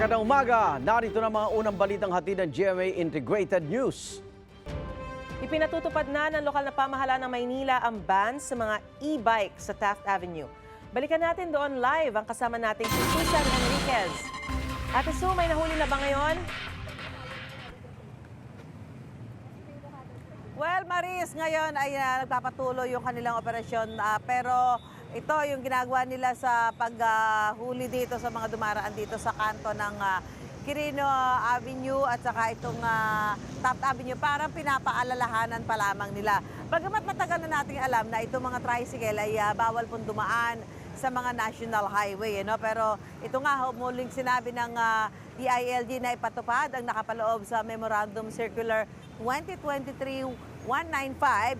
Magandang umaga. Narito na mga unang balitang hatid ng GMA Integrated News. Ipinatutupad na ng lokal na pamahalaan ng Maynila ang ban sa mga e-bike sa Taft Avenue. Balikan natin doon live ang kasama nating si Susan Enriquez. Ate Su, may nahuli na ba ngayon? Well, Maris, ngayon ay ah, nagpapatuloy yung kanilang operasyon ah, pero ito yung ginagawa nila sa paghuli dito sa mga dumaraan dito sa kanto ng ah, Quirino Avenue at saka itong uh, Taft Avenue parang pinapaalalahanan pa lamang nila. Bagamat matagal na nating alam na itong mga tricycle ay ah, bawal pong dumaan sa mga national highway. Ano? Pero ito nga, muling sinabi ng ah, DILG na ipatupad ang nakapaloob sa Memorandum Circular 2023-195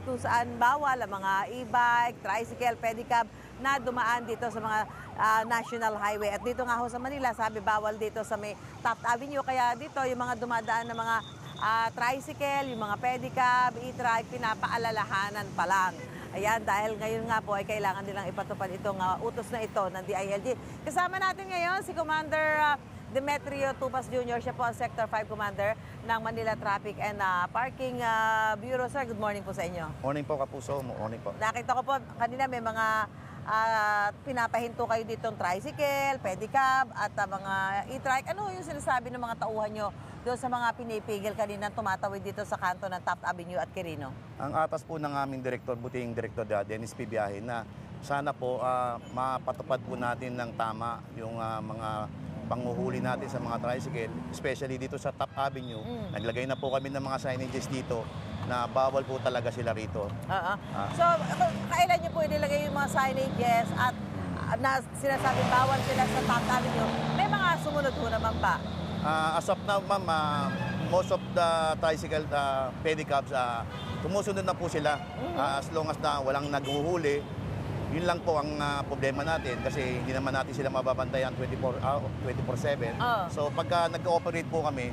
kung saan bawal ang mga e-bike, tricycle, pedicab na dumaan dito sa mga ah, national highway. At dito nga ho sa Manila, sabi bawal dito sa may Taft Avenue. Kaya dito yung mga dumadaan na mga ah, tricycle, yung mga pedicab, e-trike, pinapaalalahanan pa lang. Ayan, dahil ngayon nga po ay kailangan nilang ipatupad itong ah, utos na ito ng DILG. Kasama natin ngayon si Commander ah, Demetrio Tupas Jr. Siya po ang Sector 5 Commander ng Manila Traffic and ah, Parking ah, Bureau. Sir, good morning po sa inyo. Morning po, Kapuso. Morning po. Nakita ko po kanina may mga ah, pinapahinto kayo ditong tricycle, pedicab at ah, mga e-trike. Ano yung sinasabi ng mga tauhan nyo doon sa mga pinipigil kanina tumatawid dito sa kanto ng Taft Avenue at Quirino? Ang atas po ng aming direktor, buting direktor uh, Dennis P. Biyahe, na sana po ah, mapatupad po natin ng tama yung ah, mga panguhuli natin sa mga tricycle, especially dito sa Top Avenue. Mm. Naglagay na po kami ng mga signages dito na bawal po talaga sila rito. Oo. Ah. So, k- kailan nyo po inilagay yung mga signages at ah, na sinasabi bawal sila sa Taft Avenue? May mga sumunod ho naman ba? Ah, as of now, ma'am, ah, most of the tricycle uh, pedicabs, uh, tumusunod na po sila. Ah, as long as na walang naghuhuli, yun lang po ang ah, problema natin kasi hindi naman natin sila mababantayan 24 hour, 24/7. Oo. So pagka nag-ooperate po kami,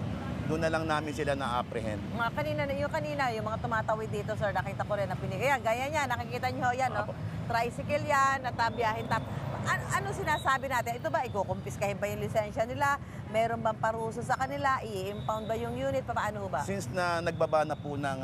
doon na lang namin sila na-apprehend. Mga kanina, yung kanina, yung mga tumatawid dito, sir, nakita ko rin na pinig. Ayan, gaya niya, nakikita niyo yan, no? Apo. Tricycle yan, natabiyahin tap. An- ano sinasabi natin? Ito ba, ikukumpiskahin ba yung lisensya nila? Meron bang parusa sa kanila? I-impound ba yung unit? Paano ba? Since na nagbaba na po ng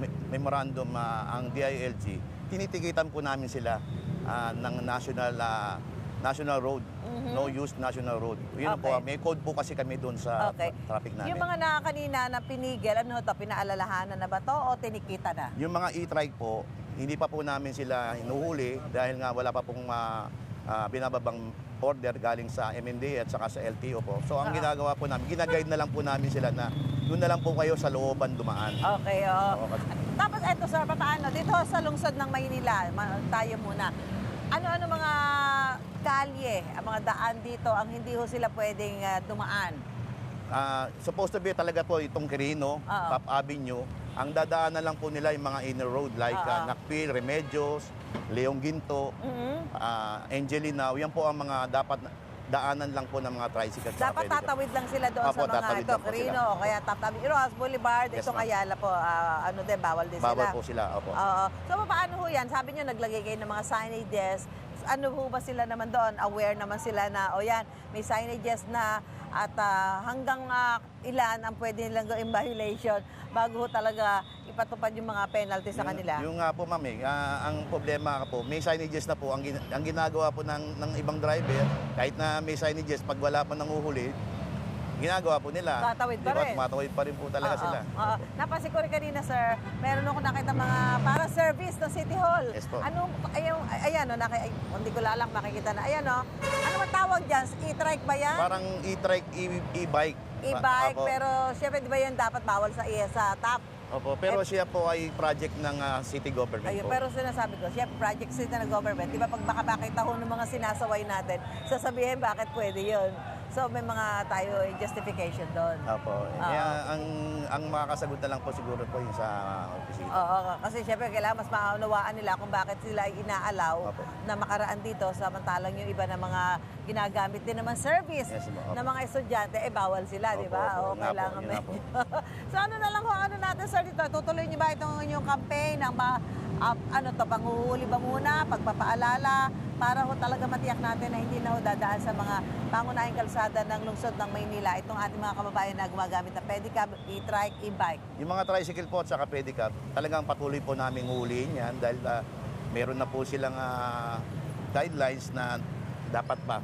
me- memorandum ah, ang DILG, tinitikitan po namin sila ah, ng national ah, national road. No use national road. Yun Okay. po, may code po kasi kami doon sa Okay. tra- traffic namin. Yung mga na kanina na pinigil, ano to, pinaalalahanan na ba to o tinikita na? Yung mga e-trike po, hindi pa po namin sila hinuhuli dahil nga wala pa pong ah, ah, binababang order galing sa MMDA at saka sa LTO po. So ang Ah. ginagawa po namin, ginaguide na lang po namin sila na doon na lang po kayo sa looban dumaan. Okay. Oo, kasi- Tapos eto sir, paano? Dito sa lungsod ng Maynila, ma- tayo muna. Ano-ano mga kalye, ang mga daan dito ang hindi ho sila pwedeng ah, dumaan? Ah, supposed to be talaga po itong Quirino. Top Avenue. Ang dadaanan lang po nila yung mga inner road like uh, Nakpil, Remedios, Leong Ginto, Mhm. ah, Angelina. Yan po ang mga dapat na- daanan lang po ng mga tricycle. at Dapat tatawid lang sila doon Opo, sa mga tatawid ito, lang po Carino, sila. o kaya Taptabi, Rojas Boulevard, Yes, itong. Ayala po, ah, ano din, bawal din Bawal sila. po sila. Opo. Oo. So paano ho yan? Sabi nyo naglagay kayo ng mga signages. Ano ho ba sila naman doon? Aware naman sila na, o yan, may signages na at ah, hanggang ah, ilan ang pwede nilang gawin violation bago ho talaga ipatupad yung mga penalty sa Yung- kanila. Yung nga po, ma'am, eh, ah, ang problema po, may signages na po. Ang, gin- ang ginagawa po ng, ng ibang driver, kahit na may signages, pag wala pa nang uhuli, ginagawa po nila. Tatawid pa rin. Tumatawid pa rin po talaga Oo, sila. oo. Napansin ko rin kanina, sir, meron ako nakita mga para service ng City Hall. Yes po. Anong, ayan, ayan, no, naki, ay, hindi ko lalang makikita na. Ayan, no? Ano ba tawag dyan? E-trike ba yan? Parang e-trike, e- e-bike. e-bike, pero syempre di ba yun dapat bawal sa iya sa top. Opo, pero siya po ay project ng ah, city government Ayun, po. pero sinasabi ko, syempre project sila ng government, di ba pag baka makita ho ng mga sinasaway natin, sasabihin bakit pwede yun. So may mga tayo eh, justification doon. Opo. Kaya ang ang makakasagot na lang po siguro po yung sa opisina. Oo, kasi syempre kailangan mas maunawaan nila kung bakit sila ay inaalaw Opo. na makaraan dito samantalang yung iba na mga ginagamit din naman service Yes, opo. ng mga estudyante, eh bawal sila, di ba? Oo, po, kailangan po. so ano na lang ho, ano natin sir dito, tutuloy niyo ba itong inyong campaign, ang ba, ah, ano to, panghuhuli ba muna, pagpapaalala, para ho talaga matiyak natin na hindi na ho dadaan sa mga pangunahing kalsada ng lungsod ng Maynila itong ating mga kababayan na gumagamit ng pedicab, e-trike, e-bike. Yung mga tricycle po at saka pedicab, talagang patuloy po namin huliin yan dahil ah, meron na po silang ah, guidelines na dapat pa.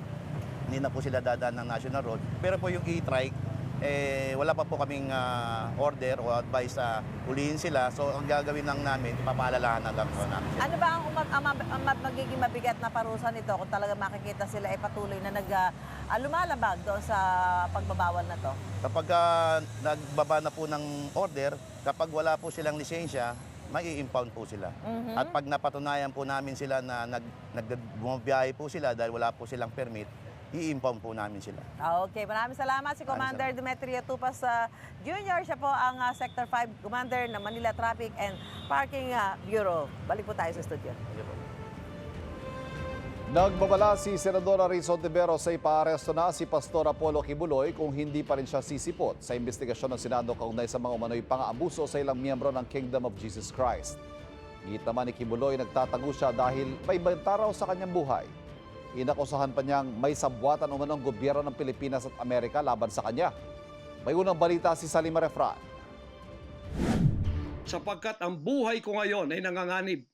Hindi na po sila dadaan ng national road. Pero po yung e-trike, eh, wala pa po kaming ah, order o advice sa huliin sila. So ang gagawin lang namin, papaalalahan na lang po namin. sila. Ano ba ang, umab- ang, mab- ang mab- magiging mabigat na parusa nito kung talaga makikita sila ay patuloy na nag, ah, lumalabag doon sa pagbabawal na to? Kapag ah, nagbaba na po ng order, kapag wala po silang lisensya, mai impound po sila. Mhm. At pag napatunayan po namin sila na nag, nag po sila dahil wala po silang permit, i-impound po namin sila. Ah, Okay, maraming salamat si Commander Demetrio Tupas uh, Jr. Siya po ang ah, Sector 5 Commander ng Manila Traffic and Parking ah, Bureau. Balik po tayo sa studio. Nagbabala si Senadora Rizal Tibero sa ipaaresto na si Pastor Apollo Kibuloy kung hindi pa rin siya sisipot sa investigasyon ng Senado kaugnay sa mga umano'y pang-aabuso sa ilang miyembro ng Kingdom of Jesus Christ. Git naman ni Kibuloy nagtatago siya dahil may banta raw sa kanyang buhay. Inakusahan pa niyang may sabwatan umanong gobyerno ng Pilipinas at Amerika laban sa kanya. May unang balita si Salima Refran. sapagkat ang buhay ko ngayon ay nanganganib.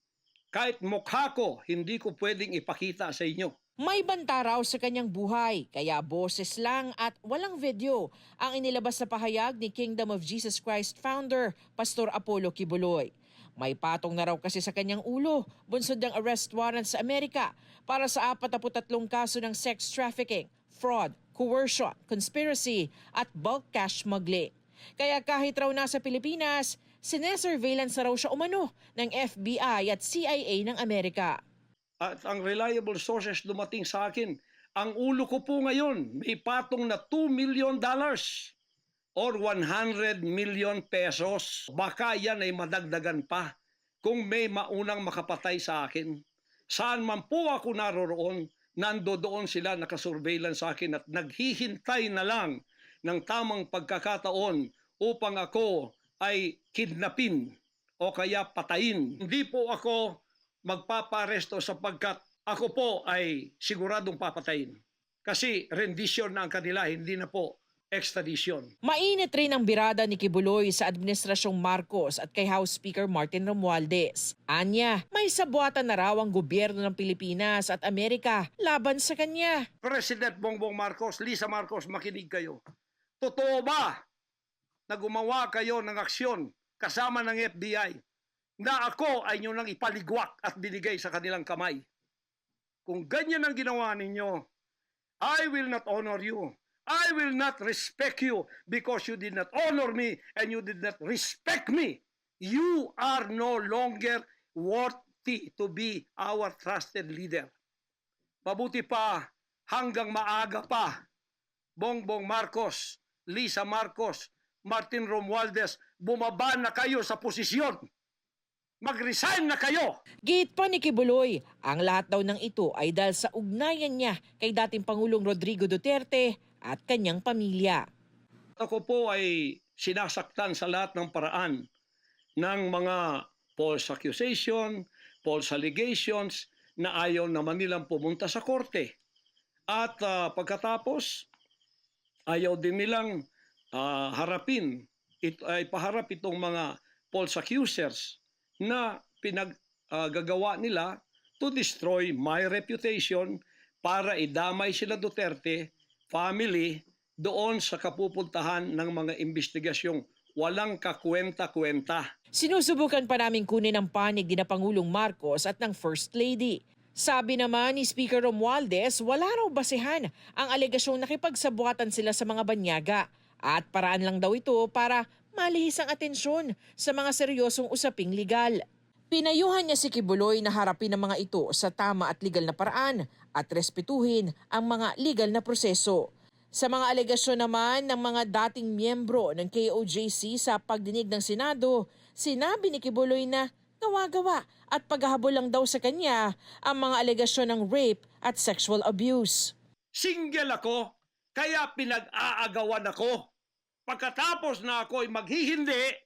Kahit mukha ko, hindi ko pwedeng ipakita sa inyo. May banta raw sa kanyang buhay, kaya boses lang at walang video ang inilabas sa pahayag ni Kingdom of Jesus Christ founder, Pastor Apollo Kibuloy. May patong na raw kasi sa kanyang ulo, bunsod ng arrest warrant sa Amerika para sa 43 kaso ng sex trafficking, fraud, coercion, conspiracy at bulk cash smuggling. Kaya kahit raw nasa Pilipinas, sinesurveillance na raw siya umano ng FBI at CIA ng Amerika. At ang reliable sources dumating sa akin, ang ulo ko po ngayon may patong na 2 million dollars or 100 million pesos. Baka yan ay madagdagan pa kung may maunang makapatay sa akin. Saan man po ako naroroon, nando doon sila nakasurveillance sa akin at naghihintay na lang ng tamang pagkakataon upang ako ay kidnapin o kaya patayin. Hindi po ako magpaparesto sapagkat ako po ay siguradong papatayin. Kasi rendition na ang kanila, hindi na po extradition. Mainit rin ang birada ni Kibuloy sa Administrasyong Marcos at kay House Speaker Martin Romualdez. Anya, may sabuatan na raw ang gobyerno ng Pilipinas at Amerika laban sa kanya. President Bongbong Marcos, Lisa Marcos, makinig kayo. Totoo ba na gumawa kayo ng aksyon kasama ng FBI na ako ay nyo nang ipaligwak at binigay sa kanilang kamay? Kung ganyan ang ginawa ninyo, I will not honor you. I will not respect you because you did not honor me and you did not respect me. You are no longer worthy to be our trusted leader. Mabuti pa hanggang maaga pa. Bongbong Marcos, Lisa Marcos, Martin Romualdez, bumaba na kayo sa posisyon. Mag-resign na kayo. Gate pa ni Kibuloy, ang lahat daw ng ito ay dahil sa ugnayan niya kay dating Pangulong Rodrigo Duterte at kanyang pamilya. Ako po ay sinasaktan sa lahat ng paraan ng mga false accusation, false allegations na ayaw naman nilang pumunta sa korte. At ah, pagkatapos, ayaw din nilang ah, harapin, it, ay paharap itong mga false accusers na pinaggagawa nila to destroy my reputation para idamay sila Duterte family doon sa kapupuntahan ng mga investigasyong walang kakwenta-kwenta. Sinusubukan pa namin kunin ang panig ni na Pangulong Marcos at ng First Lady. Sabi naman ni Speaker Romualdez, wala raw basehan ang alegasyong nakipagsabuatan sila sa mga banyaga at paraan lang daw ito para malihis ang atensyon sa mga seryosong usaping legal. Pinayuhan niya si Kibuloy na harapin ang mga ito sa tama at legal na paraan at respetuhin ang mga legal na proseso. Sa mga alegasyon naman ng mga dating miyembro ng KOJC sa pagdinig ng Senado, sinabi ni Kibuloy na gawa-gawa at paghahabol lang daw sa kanya ang mga alegasyon ng rape at sexual abuse. Single ako, kaya pinag-aagawan ako. Pagkatapos na ako ay maghihindi,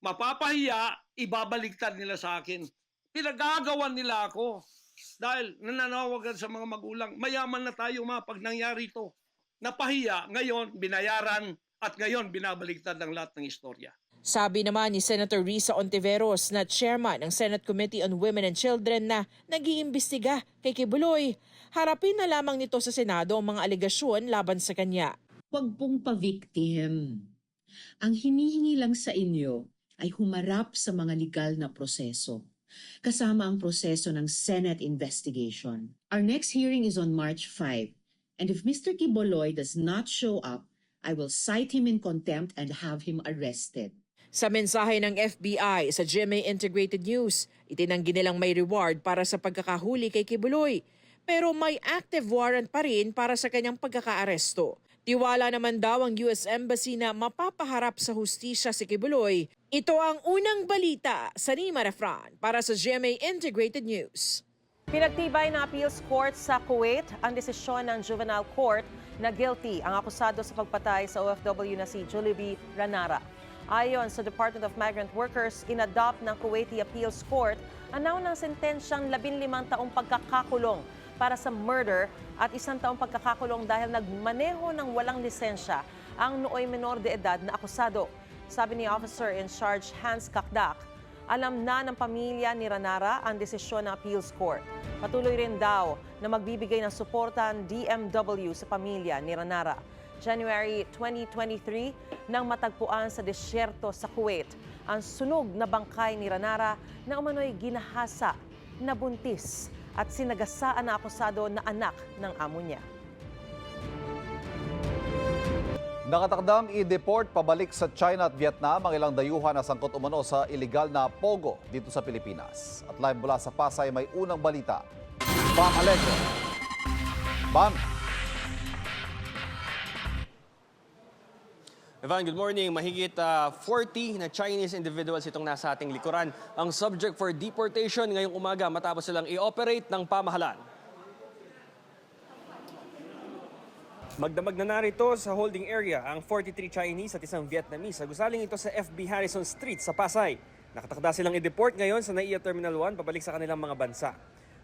mapapahiya, ibabaliktad nila sa akin. Pinagagawan nila ako. Dahil nananawagan sa mga magulang, mayaman na tayo mga pag nangyari ito. Napahiya, ngayon binayaran at ngayon binabaliktad ang lahat ng istorya. Sabi naman ni Senator Risa Ontiveros na chairman ng Senate Committee on Women and Children na nag-iimbestiga kay Kibuloy. Harapin na lamang nito sa Senado ang mga alegasyon laban sa kanya. Huwag pong pa-victim. Ang hinihingi lang sa inyo ay humarap sa mga legal na proseso, kasama ang proseso ng Senate investigation. Our next hearing is on March 5, and if Mr. Kiboloy does not show up, I will cite him in contempt and have him arrested. Sa mensahe ng FBI sa GMA Integrated News, itinanggi nilang may reward para sa pagkakahuli kay Kibuloy. Pero may active warrant pa rin para sa kanyang pagkakaaresto. Tiwala naman daw ang US Embassy na mapapaharap sa hustisya si Kibuloy. Ito ang unang balita sa Nima Refran para sa GMA Integrated News. Pinagtibay ng appeals court sa Kuwait ang desisyon ng juvenile court na guilty ang akusado sa pagpatay sa OFW na si Julie B. Ranara. Ayon sa Department of Migrant Workers, inadopt ng Kuwaiti Appeals Court ang ng sentensyang 15 taong pagkakakulong para sa murder at isang taong pagkakakulong dahil nagmaneho ng walang lisensya ang nooy menor de edad na akusado. Sabi ni Officer in Charge Hans Kakdak, alam na ng pamilya ni Ranara ang desisyon ng appeals court. Patuloy rin daw na magbibigay ng suporta ang DMW sa pamilya ni Ranara. January 2023 nang matagpuan sa disyerto sa Kuwait ang sunog na bangkay ni Ranara na umano'y ginahasa, nabuntis at sinagasaan na akusado na anak ng amo niya. Nakatakdang i-deport pabalik sa China at Vietnam ang ilang dayuhan na sangkot umano sa illegal na pogo dito sa Pilipinas. At live mula sa Pasay may unang balita. Bam Alegre. Bam. Evan, good morning. Mahigit ah, 40 na Chinese individuals itong nasa ating likuran. Ang subject for deportation ngayong umaga matapos silang i-operate ng pamahalaan. Magdamag na narito sa holding area ang 43 Chinese at isang Vietnamese. Gusaling ito sa FB Harrison Street sa Pasay. Nakatakda silang i-deport ngayon sa NAIA Terminal 1 pabalik sa kanilang mga bansa.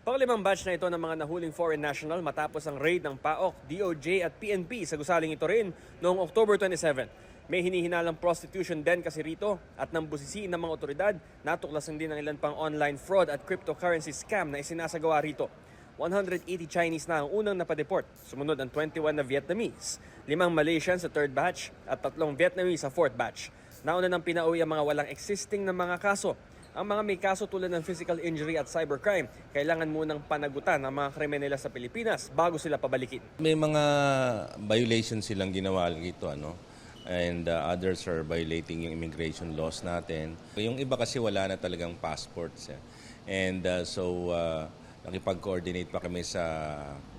Panglimang batch na ito ng mga nahuling foreign national matapos ang raid ng PAOK, DOJ at PNP sa gusaling ito rin noong October 27. May hinihinalang prostitution din kasi rito at nang busisiin ng mga otoridad, natuklasan din ang ilan pang online fraud at cryptocurrency scam na isinasagawa rito. 180 Chinese na ang unang napadeport. Sumunod ang 21 na Vietnamese, limang Malaysian sa third batch at tatlong Vietnamese sa fourth batch. Nauna nang pinauwi ang mga walang existing na mga kaso. Ang mga may kaso tulad ng physical injury at cybercrime, kailangan munang panagutan ang mga kriminela sa Pilipinas bago sila pabalikin. May mga violations silang ginawa rito, ano? And uh, others are violating yung immigration laws natin. Yung iba kasi wala na talagang passports. Eh. And uh, so, uh, nakipag-coordinate pa kami sa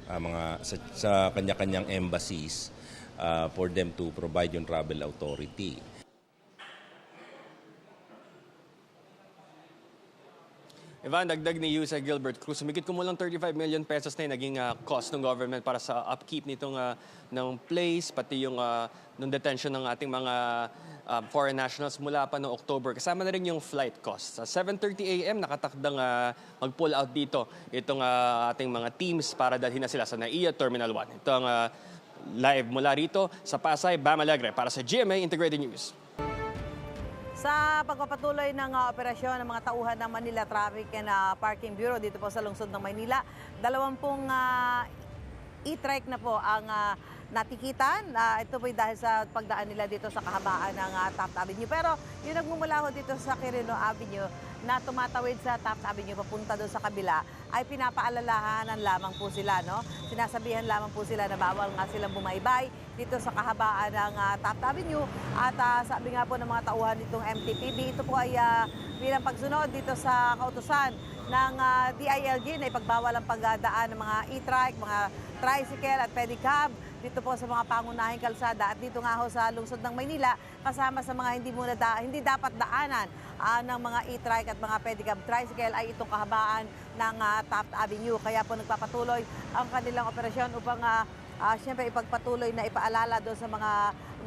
uh, mga sa, sa kanya-kanyang embassies uh, for them to provide yung travel authority. Ivan, dagdag ni Yusa Gilbert Cruz, sumigit kumulang 35 million pesos na yung naging ah, cost ng government para sa upkeep nitong ah, ng place, pati yung ah, nung detention ng ating mga ah, foreign nationals mula pa noong October. Kasama na rin yung flight costs. Sa 7.30 a.m., nakatakdang ah, mag-pull out dito itong ah, ating mga teams para dalhin na sila sa NAIA Terminal 1. Ito ang ah, live mula rito sa Pasay, Bam Alegre para sa GMA Integrated News. Sa pagpapatuloy ng uh, operasyon ng mga tauhan ng Manila Traffic and uh, Parking Bureau dito po sa lungsod ng Maynila, dalawampung uh, e-trike na po ang uh, natikitan. Uh, ito po dahil sa pagdaan nila dito sa kahabaan ng uh, Taft Avenue. Pero yung nagmumula ho dito sa Quirino Avenue na tumatawid sa Taft Avenue papunta doon sa kabila ay pinapaalalahanan lamang po sila. No? Sinasabihan lamang po sila na bawal nga silang bumaybay dito sa kahabaan ng uh, Taft Avenue. At uh, sabi nga po ng mga tauhan nitong MTPB, ito po ay uh, bilang pagsunod dito sa kautusan ng uh, DILG na ipagbawal ang pagdaan ng mga e-trike, mga tricycle at pedicab dito po sa mga pangunahing kalsada at dito nga ho sa lungsod ng Maynila kasama sa mga hindi muna da, hindi dapat daanan uh, ng mga e-trike at mga pedicab tricycle ay itong kahabaan ng uh, Taft Avenue. Kaya po nagpapatuloy ang kanilang operasyon upang uh, uh, siyempre ipagpatuloy na ipaalala doon sa mga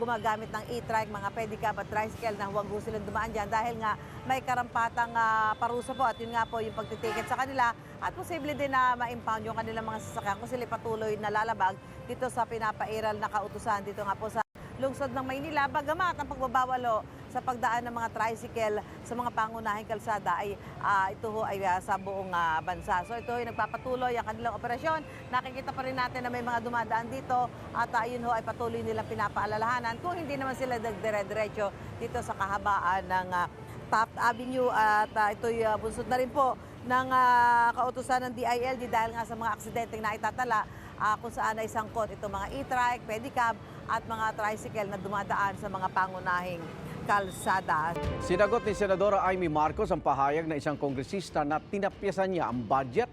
gumagamit ng e-trike, mga pedicab at tricycle na huwag ho silang dumaan dyan dahil nga may karampatang ah, parusa po at yun nga po yung pagtitiket sa kanila at posible din na ma-impound yung kanilang mga sasakyan kung sila patuloy na lalabag dito sa pinapairal na kautusan dito nga po sa lungsod ng Maynila. Bagamat ang pagbabawal ho sa pagdaan ng mga tricycle sa mga pangunahing kalsada ay ah, ito ho ay ah, sa buong ah, bansa. So ito ay nagpapatuloy ang kanilang operasyon. Nakikita pa rin natin na may mga dumadaan dito at ah, yun ho ay patuloy nilang pinapaalalahanan kung hindi naman sila nagdire-diretso dito sa kahabaan ng ah, Taft Avenue at ah, ito'y ah, bunsod na rin po ng ah, kautusan ng DILG dahil nga sa mga aksidenteng na itatala ah, kung saan ay sangkot itong mga e-trike, pedicab at mga tricycle na dumadaan sa mga pangunahing kalsada. Sinagot ni Senadora Amy Marcos ang pahayag ng isang kongresista na tinapyasan niya ang budget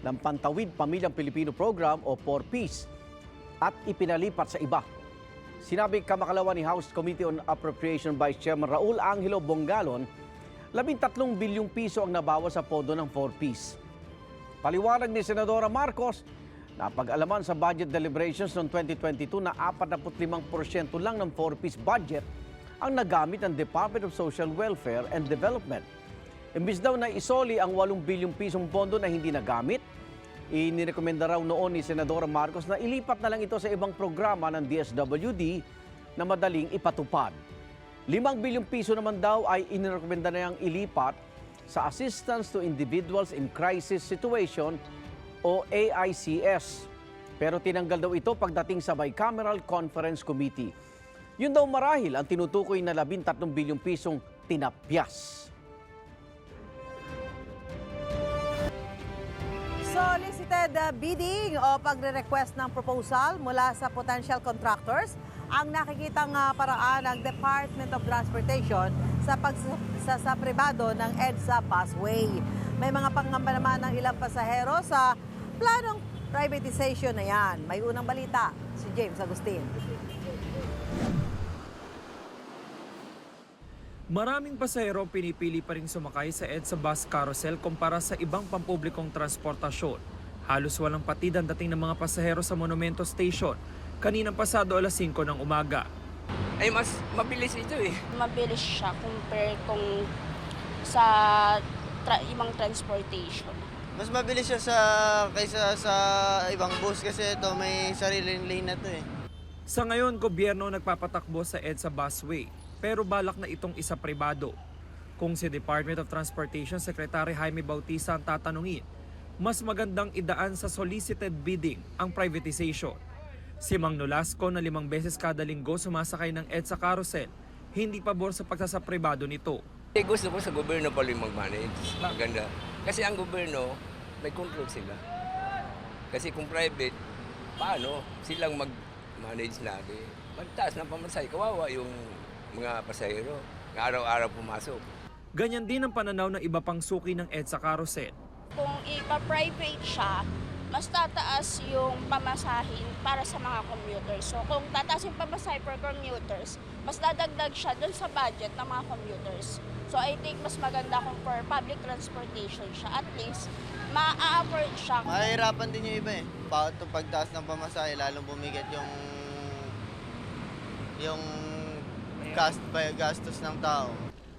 ng Pantawid Pamilyang Pilipino Program o 4Ps at ipinalipat sa iba. Sinabi kamakalawa ni House Committee on Appropriation Vice Chairman Raul Angelo Bongalon, 13 bilyong piso ang nabawas sa pondo ng 4Ps. Paliwanag ni Senadora Marcos, napag-alaman sa budget deliberations noong 2022 na 45% lang ng 4-piece budget ang nagamit ng Department of Social Welfare and Development. Imbis daw na isoli ang 8 bilyong pisong pondo na hindi nagamit, inirekomenda raw noon ni Senadora Marcos na ilipat na lang ito sa ibang programa ng DSWD na madaling ipatupad. 5 bilyong piso naman daw ay inirekomenda na ilipat sa Assistance to Individuals in Crisis Situation o AICS. Pero tinanggal daw ito pagdating sa Bicameral Conference Committee. Yun daw marahil ang tinutukoy na 13 bilyong pisong tinapyas. Solicited bidding o pagre-request ng proposal mula sa potential contractors ang nakikitang uh, paraan ng Department of Transportation sa pagsasa pribado ng EDSA busway. May mga pangamba naman ng ilang pasahero sa planong privatization na yan. May unang balita, si James Agustin. Maraming pasahero ang pinipili pa rin sumakay sa EDSA bus carousel kumpara sa ibang pampublikong transportasyon. Halos walang patid ang dating ng mga pasahero sa Monumento Station kaninang pasado alas 5 ng umaga. ay mas mabilis ito eh. mabilis siya compare kung sa tra- ibang transportation. Mas mabilis siya sa kaysa sa ibang bus kasi ito may sariling lane na to eh. Sa ngayon, gobyerno nagpapatakbo sa EDSA busway pero balak na itong isa pribado. Kung si Department of Transportation Secretary Jaime Bautista ang tatanungin, mas magandang idaan sa solicited bidding ang privatization. Si Mang Nolasco na limang beses kada linggo sumasakay ng EDSA carousel, hindi pabor sa pagsasapribado nito. Eh, gusto ko sa gobyerno pala yung mag-manage. Maganda. Kasi ang gobyerno, may control sila. Kasi kung private, paano? Silang mag-manage natin. Magtaas ng pamasahe, kawawa yung mga pasahero. na Araw-araw pumasok. Ganyan din ang pananaw ng iba pang suki ng EDSA carousel. Kung ipa-private siya, mas tataas yung pamasahin para sa mga commuters. So kung tataas yung pamasahe per commuters, mas dadagdag siya dun sa budget ng mga commuters. So I think mas maganda kung for public transportation siya. At least, ma-afford siya. Mahirapan din yung iba eh. Bakit pagtaas ng pamasahe, lalong bumigat yung yung by gastos ng tao.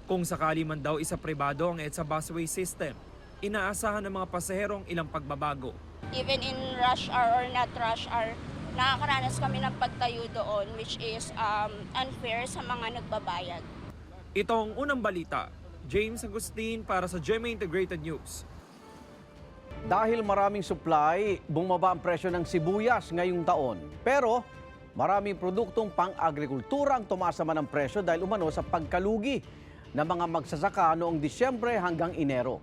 Kung sakali man daw isa pribado ang EDSA busway system, inaasahan ng mga pasahero ang ilang pagbabago. Even in rush hour or not rush hour, nakakaranas kami ng pagtayo doon which is um, unfair sa mga nagbabayad. Ito ang unang balita. James Agustin para sa GMA Integrated News. Dahil maraming supply, bumaba ang presyo ng sibuyas ngayong taon. Pero maraming produktong pang-agrikultura ang tumaas naman ng presyo dahil umano sa pagkalugi ng mga magsasaka noong Disyembre hanggang Enero.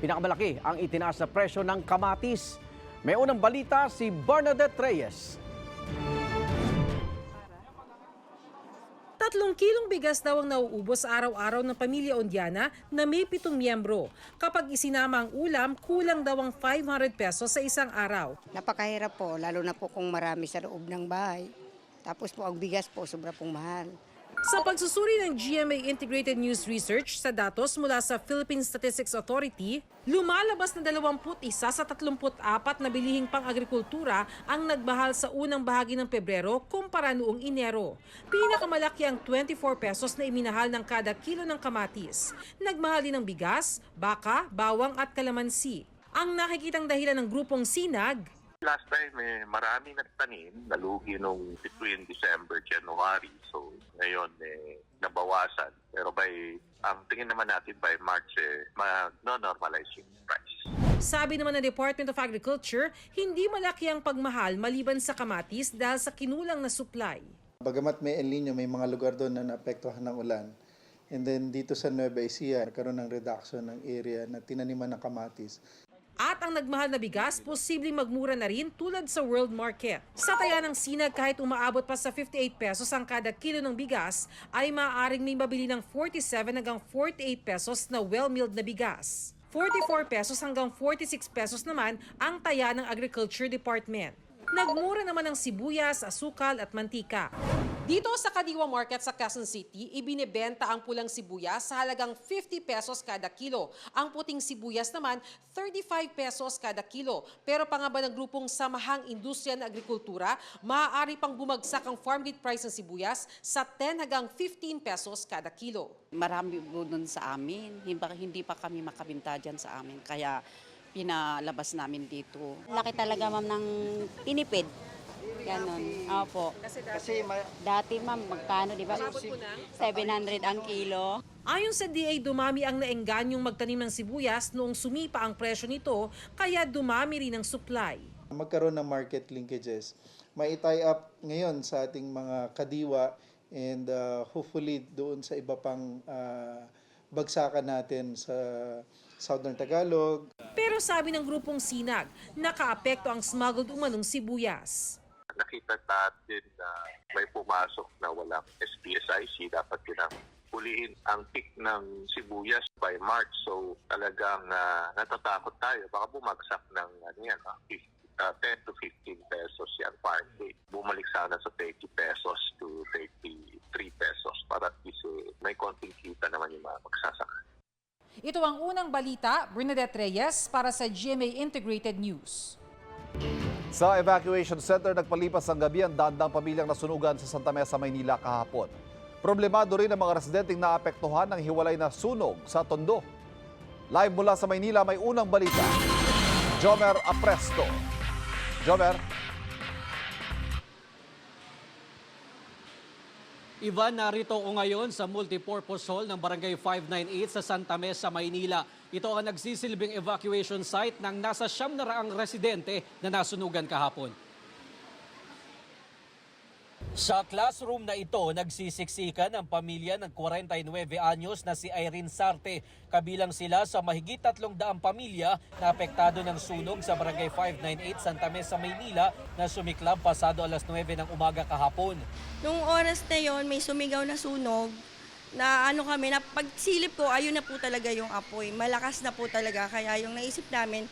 Pinakamalaki ang itinaas na presyo ng kamatis. May unang balita si Bernadette Reyes. Tatlong kilong bigas daw ang nauubos araw-araw ng pamilya Ondiana na may pitong miyembro. Kapag isinama ang ulam, kulang daw ang 500 pesos sa isang araw. Napakahirap po, lalo na po kung marami sa loob ng bahay. Tapos po ang bigas po, sobra pong mahal. Sa pagsusuri ng GMA Integrated News Research sa datos mula sa Philippine Statistics Authority, lumalabas na 21 sa 34 na bilihing pang-agrikultura ang nagbahal sa unang bahagi ng Pebrero kumpara noong Enero. Pinakamalaki ang 24 pesos na iminahal ng kada kilo ng kamatis. Nagmahal din ng bigas, baka, bawang at kalamansi. Ang nakikitang dahilan ng grupong Sinag, Last time, eh, marami nagtanim, nalugi nung between December, January. So, ngayon, eh, nabawasan. Pero by, ang tingin naman natin by March, eh, ma-normalize yung price. Sabi naman ng Department of Agriculture, hindi malaki ang pagmahal maliban sa kamatis dahil sa kinulang na supply. Bagamat may El Nino, may mga lugar doon na naapektuhan ng ulan. And then dito sa Nueva Ecija, nagkaroon ng reduction ng area na tinaniman ng kamatis. At ang nagmahal na bigas, posibleng magmura na rin tulad sa world market. Sa taya ng sinag, kahit umaabot pa sa 58 pesos ang kada kilo ng bigas, ay maaaring may mabili ng 47 hanggang 48 pesos na well-milled na bigas. 44 pesos hanggang 46 pesos naman ang taya ng Agriculture Department. Nagmura naman ang sibuyas, asukal at mantika. Dito sa Kadiwa Market sa Quezon City, ibinebenta ang pulang sibuyas sa halagang 50 pesos kada kilo. Ang puting sibuyas naman, 35 pesos kada kilo. Pero pangaba ng grupong Samahang Industriya ng Agrikultura, maaari pang bumagsak ang farm gate price ng sibuyas sa 10 hanggang 15 pesos kada kilo. marami po dun sa amin. Hindi pa, hindi pa kami makabinta dyan sa amin. Kaya pinalabas namin dito. Laki talaga ma'am ng tinipid. Ganon. Opo. Kasi Dati ma'am, magkano di ba? 700 ang kilo. Ayon sa DA, dumami ang naengganyong magtanim ng sibuyas noong sumipa ang presyo nito, kaya dumami rin ang supply. Magkaroon ng market linkages. May tie up ngayon sa ating mga kadiwa and uh, hopefully doon sa iba pang uh, bagsakan natin sa Southern Tagalog, Pero sabi ng grupong Sinag, nakaapekto ang smuggled umanong sibuyas. Nakita natin na may pumasok na walang SPSIC. Dapat yun ang huliin ang peak ng sibuyas by March. So talagang ah, natatakot tayo. Baka bumagsak ng ano yan, ah, 50, ah, 10 to 15 pesos yan farm gate. Bumalik sana sa 30 pesos to 33 pesos para at eh, may konting kita naman yung mga magsasaka. Ito ang unang balita, Bernadette Reyes para sa GMA Integrated News. Sa evacuation center, nagpalipas ang gabi ang dandang pamilyang nasunugan sa Santa Mesa, Maynila kahapon. Problemado rin ang mga residenteng naapektuhan ng hiwalay na sunog sa Tondo. Live mula sa Maynila, may unang balita. Jomer Apresto. Jomer, Ivan, narito ko ngayon sa multipurpose hall ng Barangay 598 sa Santa Mesa, Maynila. Ito ang nagsisilbing evacuation site ng nasa siyam na raang residente na nasunugan kahapon. Sa classroom na ito, nagsisiksikan ang pamilya ng 49 anyos na si Irene Sarte. Kabilang sila sa mahigit tatlong daang pamilya na apektado ng sunog sa Barangay 598 Santa Mesa, Maynila na sumiklab pasado alas 9 ng umaga kahapon. Nung oras na yon may sumigaw na sunog na ano kami, na pagsilip ko, ayun na po talaga yung apoy. Malakas na po talaga. Kaya yung naisip namin,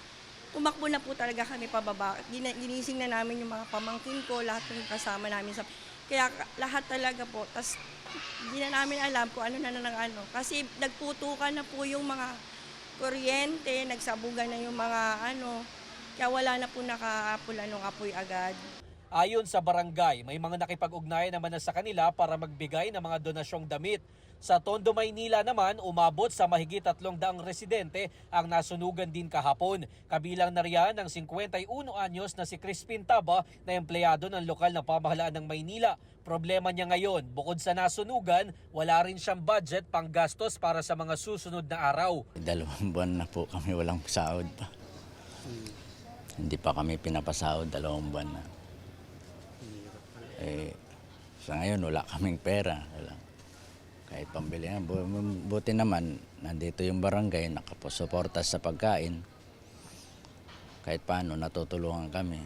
tumakbo na po talaga kami pababa. Ginising na namin yung mga pamangkin ko, lahat ng kasama namin sa... Kaya ka- lahat talaga po. Tapos hindi na namin alam kung ano na na ng ano. Kasi nagputukan na po yung mga kuryente, nagsabugan na yung mga ano. Kaya wala na po nakaapula ng apoy agad. Ayon sa barangay, may mga nakipag-ugnayan naman na sa kanila para magbigay ng mga donasyong damit. Sa Tondo, Maynila naman, umabot sa mahigit tatlong daang residente ang nasunugan din kahapon. Kabilang na riyan ang 51 anyos na si Crispin Taba na empleyado ng lokal na pamahalaan ng Maynila. Problema niya ngayon, bukod sa nasunugan, wala rin siyang budget pang gastos para sa mga susunod na araw. Dalawang buwan na po kami walang sahod pa. Hindi pa kami pinapasahod, dalawang buwan na. Eh, sa ngayon wala kaming pera. Wala. Kahit pambili na. Bu- Buti naman, nandito yung barangay, nakaposuporta sa pagkain. Kahit paano, natutulungan kami.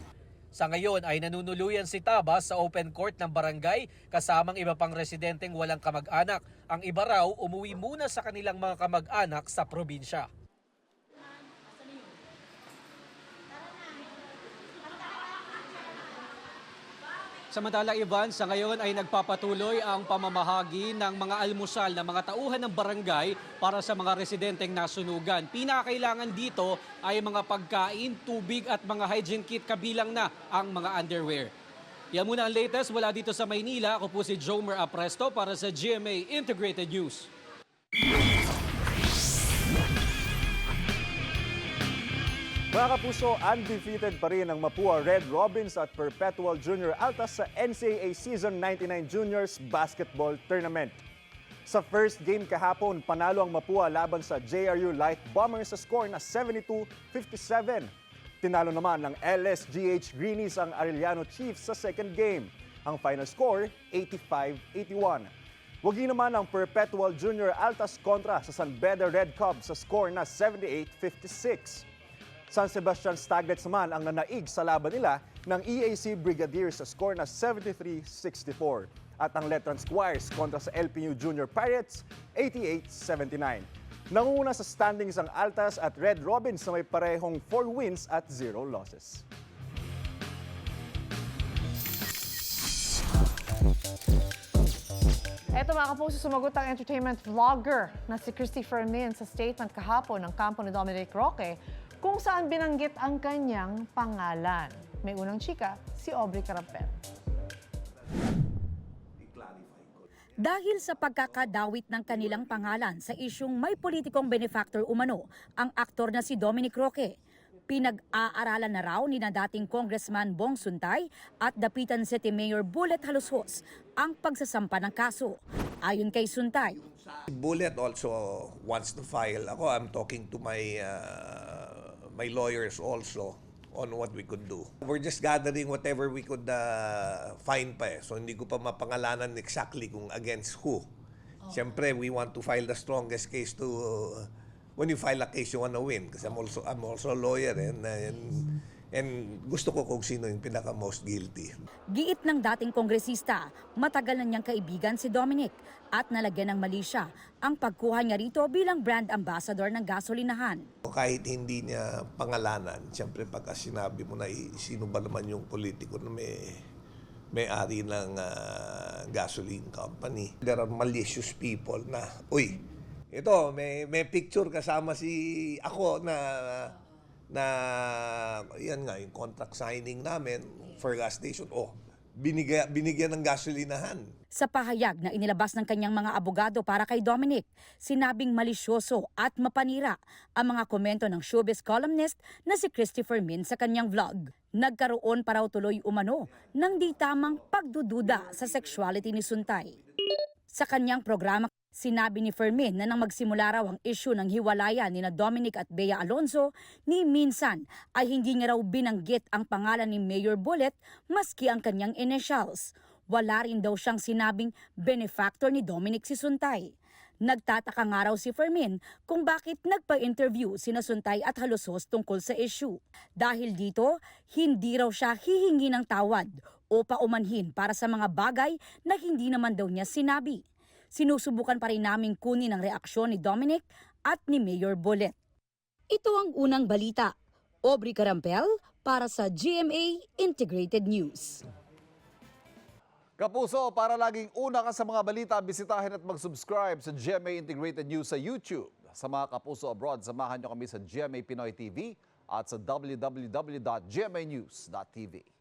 Sa ngayon ay nanunuluyan si Taba sa open court ng barangay kasamang iba pang residenteng walang kamag-anak. Ang iba raw umuwi muna sa kanilang mga kamag-anak sa probinsya. Samantala Ivan, sa ngayon ay nagpapatuloy ang pamamahagi ng mga almusal ng mga tauhan ng barangay para sa mga residenteng nasunugan. Pinakailangan dito ay mga pagkain, tubig at mga hygiene kit kabilang na ang mga underwear. Yan muna ang latest mula dito sa Maynila. Ako po si Jomer Apresto para sa GMA Integrated News. Mga kapuso, undefeated pa rin ang Mapua Red Robins at Perpetual Junior Altas sa NCAA Season 99 Juniors Basketball Tournament. Sa first game kahapon, panalo ang Mapua laban sa JRU Light Bombers sa score na 72-57. Tinalo naman ng LSGH Greenies ang Arellano Chiefs sa second game. Ang final score, 85-81. Wagi naman ang Perpetual Junior Altas kontra sa San Beda Red Cubs sa score na 78-56. San Sebastian Staglets naman ang nanaig sa laban nila ng EAC Brigadiers sa score na 73-64. At ang Letran Squires kontra sa LPU Junior Pirates, 88-79. Nangunguna sa standings ang Altas at Red Robins na may parehong 4 wins at 0 losses. Eto mga kapuso, sumagot ang entertainment vlogger na si Christopher Min sa statement kahapon ng kampo ni Dominic Roque kung saan binanggit ang kanyang pangalan. May unang chika, si Aubrey Carampel. Dahil sa pagkakadawit ng kanilang pangalan sa isyong may politikong benefactor umano, ang aktor na si Dominic Roque. Pinag-aaralan na raw ni na dating Congressman Bong Suntay at Dapitan City Mayor Bullet Halusos ang pagsasampa ng kaso. Ayon kay Suntay, Bullet also wants to file. Ako, I'm talking to my uh, my lawyers also on what we could do. We're just gathering whatever we could uh, find pa eh. So hindi ko pa mapangalanan exactly kung against who. Siyempre, we want to file the strongest case to when you file a case you want to win kasi I'm also I'm also a lawyer and and, and gusto ko kung sino yung pinaka most guilty. giit ng dating kongresista, matagal na niyang kaibigan si Dominic at nalagyan ng mali siya ang pagkuha niya rito bilang brand ambassador ng gasolinahan. Kahit hindi niya pangalanan, siyempre pagka sinabi mo na sino ba naman yung politiko na may may-ari ng ah, gasoline company. There are malicious people na, uy, ito, may, may picture kasama si ako na na yan nga yung contract signing namin for gas station. Oh, binigyan binigyan ng gasolinahan. Sa pahayag na inilabas ng kanyang mga abogado para kay Dominic, sinabing malisyoso at mapanira ang mga komento ng showbiz columnist na si Christopher Min sa kanyang vlog. Nagkaroon pa raw tuloy umano ng di tamang pagdududa sa sexuality ni Suntay. Sa kanyang programa, sinabi ni Fermin na nang magsimula raw ang issue ng hiwalayan ni na Dominic at Bea Alonzo, ni minsan ay hindi niya raw binanggit ang pangalan ni Mayor Bullet maski ang kanyang initials. Wala rin daw siyang sinabing benefactor ni Dominic si Suntay. Nagtataka nga raw si Fermin kung bakit nagpa-interview sina Suntay at Halusos tungkol sa issue. Dahil dito, hindi raw siya hihingi ng tawad o paumanhin para sa mga bagay na hindi naman daw niya sinabi. Sinusubukan pa rin naming kunin ang reaksyon ni Dominic at ni Mayor Bullet. Ito ang unang balita. Aubrey Carampel para sa GMA Integrated News. Kapuso, para laging una ka sa mga balita, bisitahin at mag-subscribe sa GMA Integrated News sa YouTube. Sa mga kapuso abroad, samahan nyo kami sa GMA Pinoy TV at sa www.gmanews.tv.